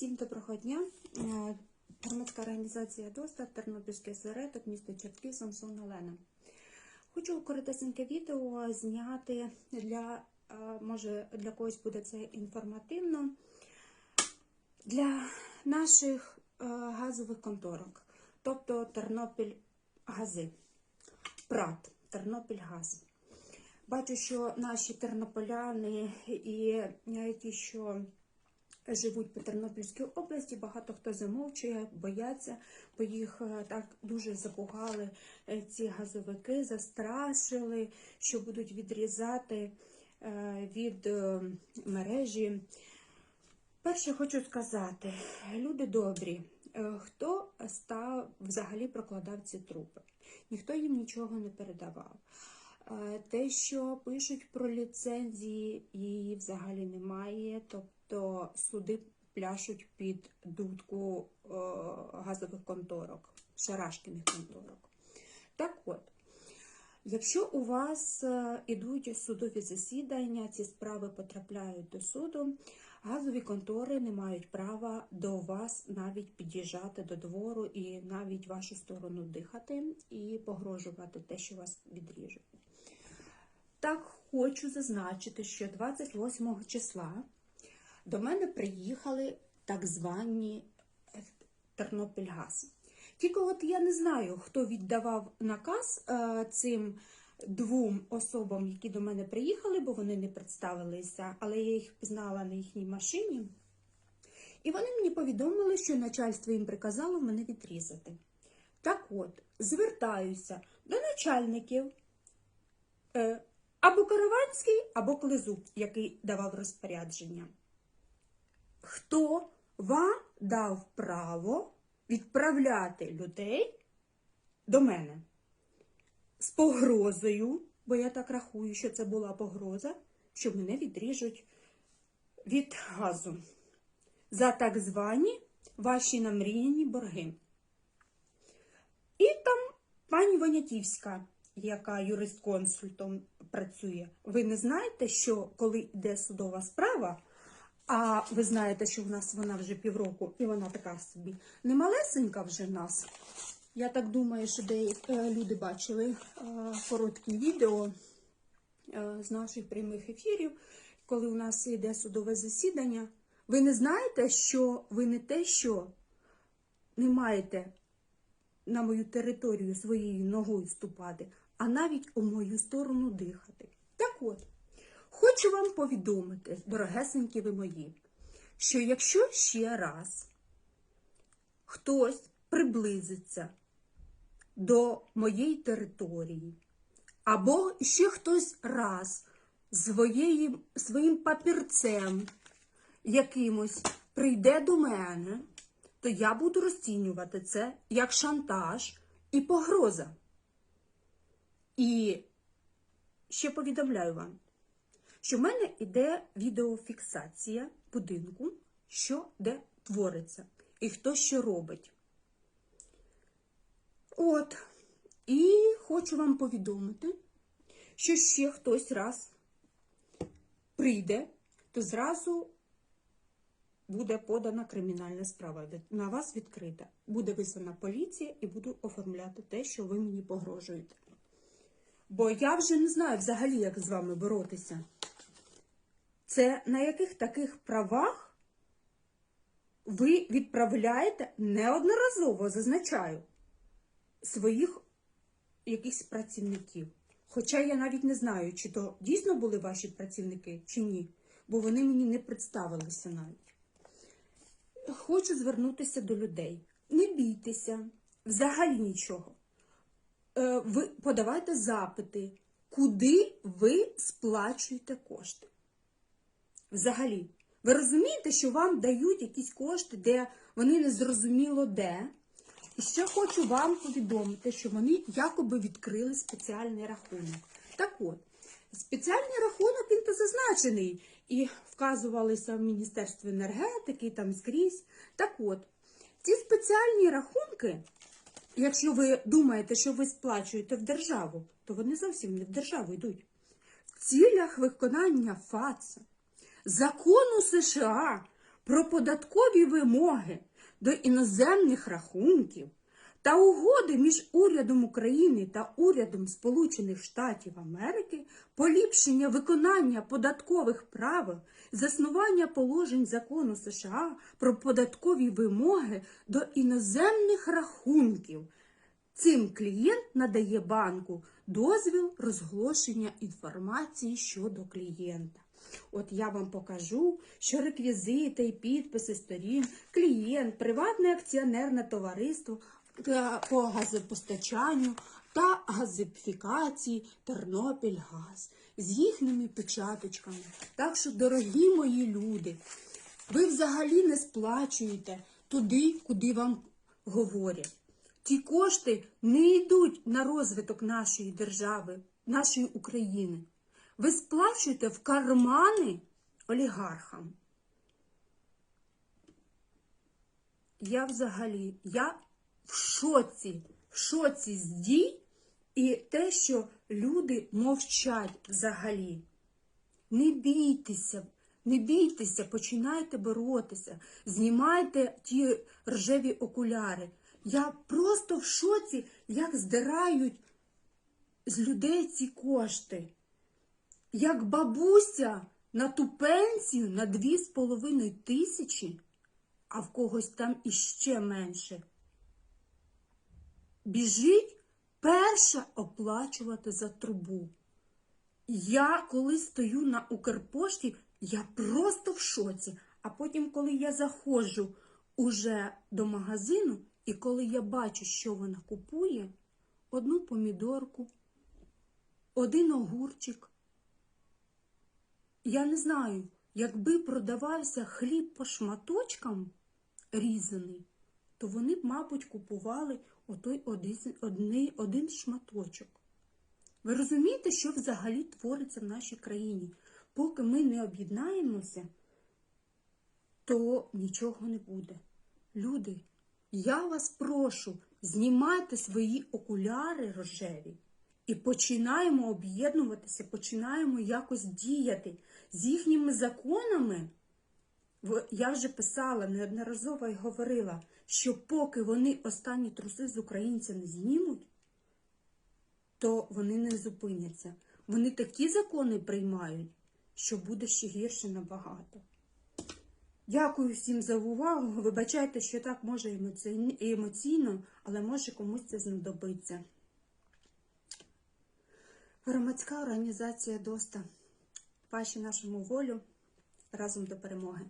Всім доброго дня. Е, Громадська організація ДОСТА, Тернопільський осередок, місто Чертків, Самсон Олена. Хочу коротесеньке відео зняти для, е, може, для когось буде це інформативно, для наших е, газових конторок, тобто Тернопіль Гази, ПРАТ, Тернопіль. Бачу, що наші тернополяни і ті, що живуть по Тернопільській області, багато хто замовчує, бояться, бо їх е, так дуже запугали е, ці газовики, застрашили, що будуть відрізати е, від мережі. Перше хочу сказати, люди добрі, хто став взагалі прокладав ці трупи? Ніхто їм нічого не передавав. Те, що пишуть про ліцензії, її взагалі немає. Тобто суди пляшуть під дудку е, газових конторок, шарашкіних конторок. Так от, якщо у вас е, ідуть судові засідання, ці справи потрапляють до суду, газові контори не мають права до вас навіть під'їжджати до двору і навіть вашу сторону дихати і погрожувати те, що вас відріжуть. Так хочу зазначити, що 28 числа до мене приїхали так звані е, Тернопільгаз. Тільки от я не знаю, хто віддавав наказ е, цим двом особам, які до мене приїхали, бо вони не представилися, але я їх пізнала на їхній машині. І вони мені повідомили, що начальство їм приказало мене відрізати. Так от, звертаюся до начальників е, або Караванський, або Клизуб, який давав розпорядження. Хто вам дав право відправляти людей до мене? З погрозою, бо я так рахую, що це була погроза, що мене відріжуть від газу. За так звані ваші намріяні борги. І там пані Вонятівська, яка юрист-консультом працює, ви не знаєте, що коли йде судова справа, а ви знаєте, що в нас вона вже півроку, і вона така собі немалесенька вже в нас. Я так думаю, що деякі е, люди бачили е, короткі відео е, з наших прямих ефірів, коли у нас йде судове засідання. Ви не знаєте, що ви не те, що не маєте на мою територію своєю ногою ступати, а навіть у мою сторону дихати. Так от, хочу вам повідомити, дорогесенькі ви мої, що якщо ще раз хтось приблизиться до моєї території, або ще хтось раз своєю, своїм папірцем якимось прийде до мене, то я буду розцінювати це як шантаж і погроза. І ще повідомляю вам, що в мене йде відеофіксація будинку, що де твориться, і хто що робить. От, і хочу вам повідомити, що ще хтось раз прийде, то зразу буде подана кримінальна справа. На вас відкрита. Буде вислана поліція і буду оформляти те, що ви мені погрожуєте. Бо я вже не знаю взагалі, як з вами боротися. Це на яких таких правах ви відправляєте неодноразово, зазначаю, своїх якихось працівників. Хоча я навіть не знаю, чи то дійсно були ваші працівники, чи ні, бо вони мені не представилися навіть. Хочу звернутися до людей. Не бійтеся, взагалі нічого. Е, Ви подавайте запити, куди ви сплачуєте кошти. Взагалі, ви розумієте, що вам дають якісь кошти, де вони не зрозуміло де. І ще хочу вам повідомити, що вони якоби відкрили спеціальний рахунок. Так от, спеціальний рахунок він то зазначений і вказувалися в Міністерстві енергетики, там скрізь. Так от, ці спеціальні рахунки, якщо ви думаєте, що ви сплачуєте в державу, то вони зовсім не в державу йдуть. В цілях виконання ФАЦа, закону США про податкові вимоги до іноземних рахунків та угоди між урядом України та урядом Сполучених Штатів Америки, поліпшення виконання податкових правил, заснування положень закону США про податкові вимоги до іноземних рахунків. Цим клієнт надає банку дозвіл розголошення інформації щодо клієнта. От я вам покажу, що реквізити і підписи сторін, клієнт, приватне акціонерне товариство е, по газопостачанню та газифікації Тернопільгаз з їхніми печаточками. Так що, дорогі мої люди, ви взагалі не сплачуєте туди, куди вам говорять. Ті кошти не йдуть на розвиток нашої держави, нашої України. Ви сплачуєте в кармани олігархам. Я взагалі, я в шоці, в шоці з дій і те, що люди мовчать взагалі. Не бійтеся, не бійтеся, починайте боротися, знімайте ті рожеві окуляри. Я просто в шоці, як здирають з людей ці кошти. Як бабуся на ту пенсію на дві з половиною тисячі, а в когось там іще менше. Біжить перша оплачувати за трубу. Я коли стою на Укрпошті, я просто в шоці. А потім, коли я заходжу уже до магазину, і коли я бачу, що вона купує, одну помідорку, один огурчик. Я не знаю, якби продавався хліб по шматочкам різаний, то вони б, мабуть, купували отой один, один, шматочок. Ви розумієте, що взагалі твориться в нашій країні? Поки ми не об'єднаємося, то нічого не буде. Люди, я вас прошу, знімайте свої окуляри рожеві і починаємо об'єднуватися, починаємо якось діяти з їхніми законами. Я вже писала неодноразово і говорила, що поки вони останні труси з українця не знімуть, то вони не зупиняться. Вони такі закони приймають, що буде ще гірше набагато. Дякую всім за увагу. Вибачайте, що так може емоційно, але може комусь це знадобиться. Громадська організація ДОСТА. Паші нашому волю разом до перемоги.